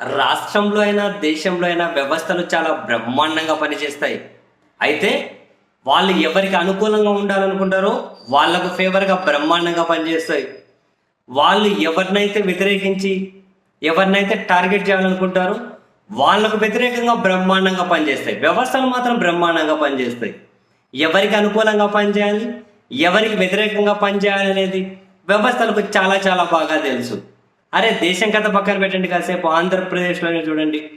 రాష్ట్రంలో అయినా దేశంలో అయినా వ్యవస్థలు చాలా బ్రహ్మాండంగా పనిచేస్తాయి. అయితే వాళ్ళు ఎవరికి అనుకూలంగా ఉండాలనుకుంటారో వాళ్ళకు ఫేవర్గా బ్రహ్మాండంగా పనిచేస్తాయి. వాళ్ళు ఎవరినైతే వ్యతిరేకించి ఎవరినైతే టార్గెట్ చేయాలనుకుంటారో వాళ్ళకు వ్యతిరేకంగా బ్రహ్మాండంగా పనిచేస్తాయి. వ్యవస్థలు మాత్రం బ్రహ్మాండంగా పనిచేస్తాయి. ఎవరికి అనుకూలంగా పనిచేయాలి ఎవరికి వ్యతిరేకంగా పనిచేయాలి అనేది వ్యవస్థలకు చాలా చాలా బాగా తెలుసు. అరే దేశం కథ పక్కన పెట్టండి కాసేపు. ఆంధ్రప్రదేశ్లోనే చూడండి.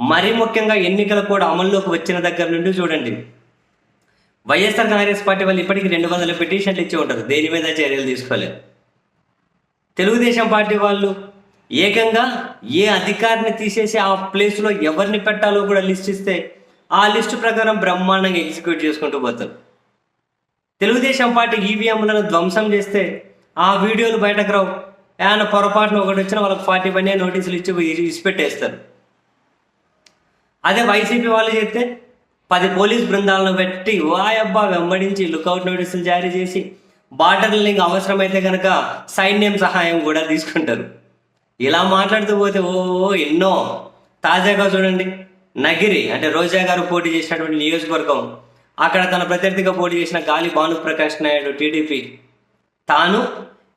మరీ ముఖ్యంగా ఎన్నికలు కూడా అమల్లోకి వచ్చిన దగ్గర నుండి చూడండి. వైఎస్ఆర్ కాంగ్రెస్ పార్టీ వాళ్ళు ఇప్పటికీ రెండు వందల పిటిషన్లు ఇచ్చి ఉంటారు. దేని మీద చర్యలు తీసుకోలేదు. తెలుగుదేశం పార్టీ వాళ్ళు ఏకంగా ఏ అధికారిని తీసేసి ఆ ప్లేస్లో ఎవరిని పెట్టాలో కూడా లిస్ట్ ఇస్తే ఆ లిస్టు ప్రకారం బ్రహ్మాండంగా ఎగ్జిక్యూట్ చేసుకుంటూ పోతారు. తెలుగుదేశం పార్టీ ఈవీఎంలను ధ్వంసం చేస్తే ఆ వీడియోలు బయటకు రావు. ఏమైనా పొరపాటున ఒకటి వచ్చినా వాళ్ళకి ఫార్టీ వన్ నోటీసులు ఇచ్చి ఇచ్చిపెట్టేస్తారు. అదే వైసీపీ వాళ్ళు చెప్తే పది పోలీస్ బృందాలను పెట్టి వాయబ్బా వెంబడించి లుకౌట్ నోటీసులు జారీ చేసి బార్డర్లు ఇంకా అవసరమైతే కనుక సైన్యం సహాయం కూడా తీసుకుంటారు. ఇలా మాట్లాడుతూ పోతే ఓ ఓ ఎన్నో. తాజాగా చూడండి నగిరి అంటే రోజా గారు పోటీ చేసినటువంటి నియోజకవర్గం. అక్కడ తన ప్రత్యర్థిగా పోటీ చేసిన గాలి భానుప్రకాష్ నాయుడు టీడీపీ. తాను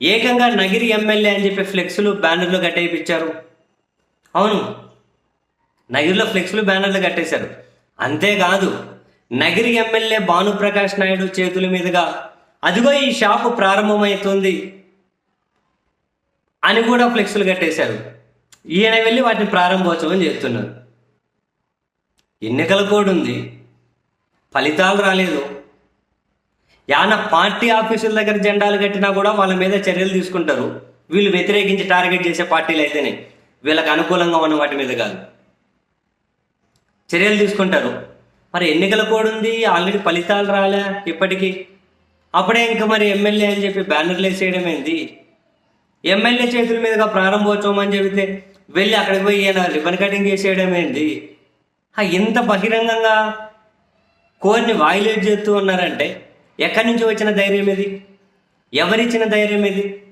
ఏకంగా నగిరి ఎమ్మెల్యే అని చెప్పి ఫ్లెక్స్లు బ్యానర్లు కట్టేయించారు అవును నగిరిలో ఫ్లెక్స్లు బ్యానర్లు కట్టేశారు. అంతేకాదు నగిరి ఎమ్మెల్యే భానుప్రకాష్ నాయుడు చేతుల మీదుగా అదిగో ఈ షాపు ప్రారంభమవుతుంది అని కూడా ఫ్లెక్స్లు కట్టేశారు. ఈయన వెళ్ళి వాటిని ప్రారంభోత్సవం చేస్తున్నారు. ఎన్నికల కోడ్ ఉంది. ఫలితాలు రాలేదు. యాన పార్టీ ఆఫీసుల దగ్గర జెండాలు కట్టినా కూడా వాళ్ళ మీద చర్యలు తీసుకుంటారు. వీళ్ళు వ్యతిరేకించి టార్గెట్ చేసే పార్టీలు అయితేనే. వీళ్ళకి అనుకూలంగా ఉన్న వాటి మీద కాదు. చర్యలు తీసుకుంటారు. మరి ఎన్నికల కోడ్ ఉంది ఆల్రెడీ ఫలితాలు రాలే ఇప్పటికీ. అప్పుడే ఇంకా మరి ఎమ్మెల్యే అని చెప్పి బ్యానర్లు వేసేయడం ఏంది? ఎమ్మెల్యే చేతుల మీదుగా ప్రారంభోత్సవం అని చెబితే వెళ్ళి అక్కడికి పోయి ఈయన రిబన్ కటింగ్ చేసేయడం ఏంది? ఇంత బహిరంగంగా కోరిని వాయిలేట్ చేస్తూ ఉన్నారంటే ఎక్కడి నుంచి వచ్చిన ధైర్యం ఇది? ఎవరిచ్చిన ధైర్యం ఇది?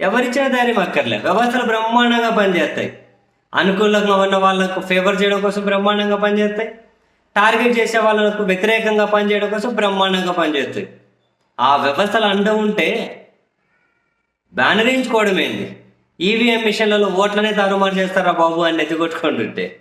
ఎవరిచ్చిన ధైర్యం అక్కర్లే. వ్యవస్థలు బ్రహ్మాండంగా పనిచేస్తాయి. అనుకూలంగా ఉన్న వాళ్ళకు ఫేవర్ చేయడం కోసం బ్రహ్మాండంగా పనిచేస్తాయి. టార్గెట్ చేసే వాళ్ళకు వ్యతిరేకంగా పనిచేయడం కోసం బ్రహ్మాండంగా పనిచేస్తాయి. ఆ వ్యవస్థలు అండ ఉంటే బ్యానర్ ఏంది ఈవీఎం మిషన్లలో ఓట్లనే తారుమారు చేస్తారా బాబు అని ఎత్తుకొట్టుకుంటుంటే